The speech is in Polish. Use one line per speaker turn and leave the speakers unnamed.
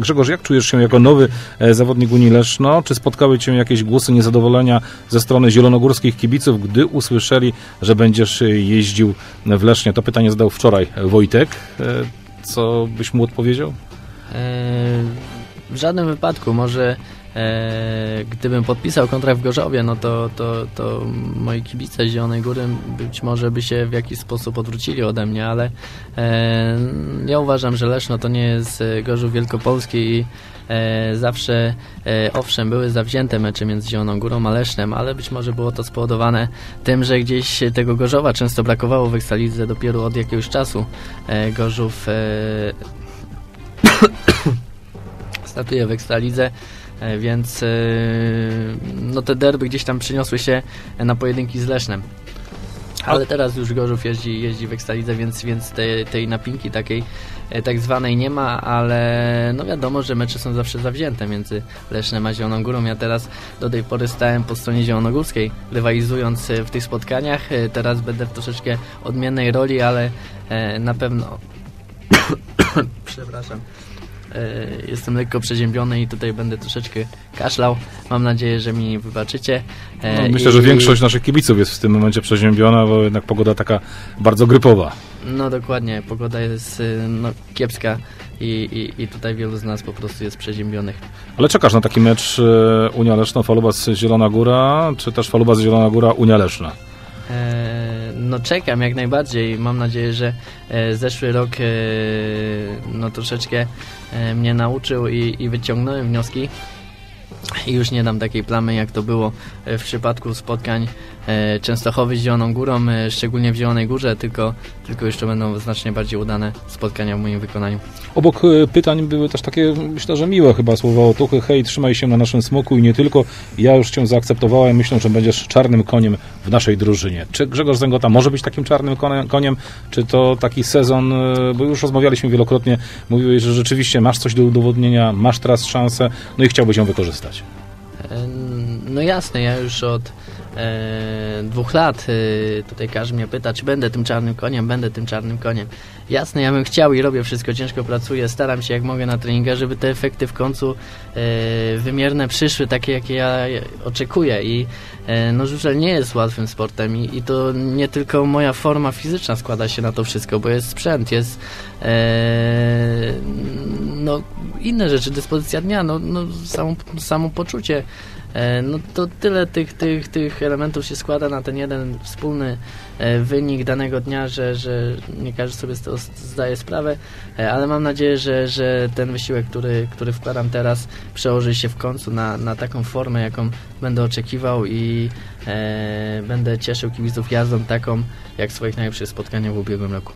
Grzegorz, jak czujesz się jako nowy e, zawodnik Unii Leszno? Czy spotkały Cię jakieś głosy niezadowolenia ze strony zielonogórskich kibiców, gdy usłyszeli, że będziesz e, jeździł w Lesznie? To pytanie zadał wczoraj Wojtek. E, co byś mu odpowiedział?
w żadnym wypadku. Może gdybym podpisał kontrakt w Gorzowie, no to, to, to moi kibice Zielonej Góry być może by się w jakiś sposób odwrócili ode mnie, ale e, ja uważam, że Leszno to nie jest Gorzów Wielkopolski i e, zawsze, e, owszem, były zawzięte mecze między Zieloną Górą a Lesznem, ale być może było to spowodowane tym, że gdzieś tego Gorzowa często brakowało w Ekstralidze dopiero od jakiegoś czasu. E, Gorzów e, startuje w Ekstralidze E, więc e, no te derby gdzieś tam przyniosły się na pojedynki z Lesznem. Ale teraz już Gorzów jeździ, jeździ w Ekstralidze, więc, więc tej, tej napinki takiej e, tak zwanej nie ma, ale no wiadomo, że mecze są zawsze zawzięte między Lesznem a Zieloną Górą. Ja teraz do tej pory stałem po stronie zielonogórskiej, rywalizując w tych spotkaniach. Teraz będę w troszeczkę odmiennej roli, ale na pewno przepraszam E, jestem lekko przeziębiony i tutaj będę troszeczkę kaszlał. Mam nadzieję, że mi wybaczycie.
E, no, myślę, I... że większość naszych kibiców jest w tym momencie przeziębiona, bo jednak pogoda taka bardzo grypowa.
No dokładnie, pogoda jest y, no, kiepska i, i, i tutaj wielu z nas po prostu jest przeziębionych.
Ale czekasz na taki mecz Unia Leszno, Falubas Zielona Góra, czy też Falubas Zielona Góra, Unia Leszna?
E, no czekam jak najbardziej. Mam nadzieję, że e, zeszły rok e, no troszeczkę mnie nauczył i, i wyciągnąłem wnioski i już nie dam takiej plamy, jak to było w przypadku spotkań E, Częstochowy z Zieloną Górą, e, szczególnie w Zielonej Górze, tylko, tylko jeszcze będą znacznie bardziej udane spotkania w moim wykonaniu.
Obok e, pytań były też takie, myślę, że miłe chyba słowa otuchy. Hej, trzymaj się na naszym smoku i nie tylko. Ja już Cię zaakceptowałem, myślę, że będziesz czarnym koniem w naszej drużynie. Czy Grzegorz Zęgota może być takim czarnym koniem? Czy to taki sezon, bo już rozmawialiśmy wielokrotnie, mówiłeś, że rzeczywiście masz coś do udowodnienia, masz teraz szansę, no i chciałbyś ją wykorzystać.
No jasne, ja już od e, dwóch lat e, tutaj każdy mnie pyta, czy będę tym czarnym koniem, będę tym czarnym koniem. Jasne, ja bym chciał i robię wszystko, ciężko pracuję, staram się jak mogę na treningach, żeby te efekty w końcu e, wymierne przyszły, takie jakie ja oczekuję i e, no żużel nie jest łatwym sportem i, i, to nie tylko moja forma fizyczna składa się na to wszystko, bo jest sprzęt, jest e, no inne rzeczy, dyspozycja dnia, no, no samo, samo poczucie E, no to tyle tych, tych, tych elementów się składa na ten jeden wspólny e, wynik danego dnia, że, że nie każdy sobie z tego zdaje sprawę, e, ale mam nadzieję, że, że ten wysiłek, który, który wkładam teraz, przełoży się w końcu na, na taką formę, jaką będę oczekiwał i e, będę cieszył kibiców jazdą taką, jak swoich najlepszych spotkaniach w ubiegłym roku.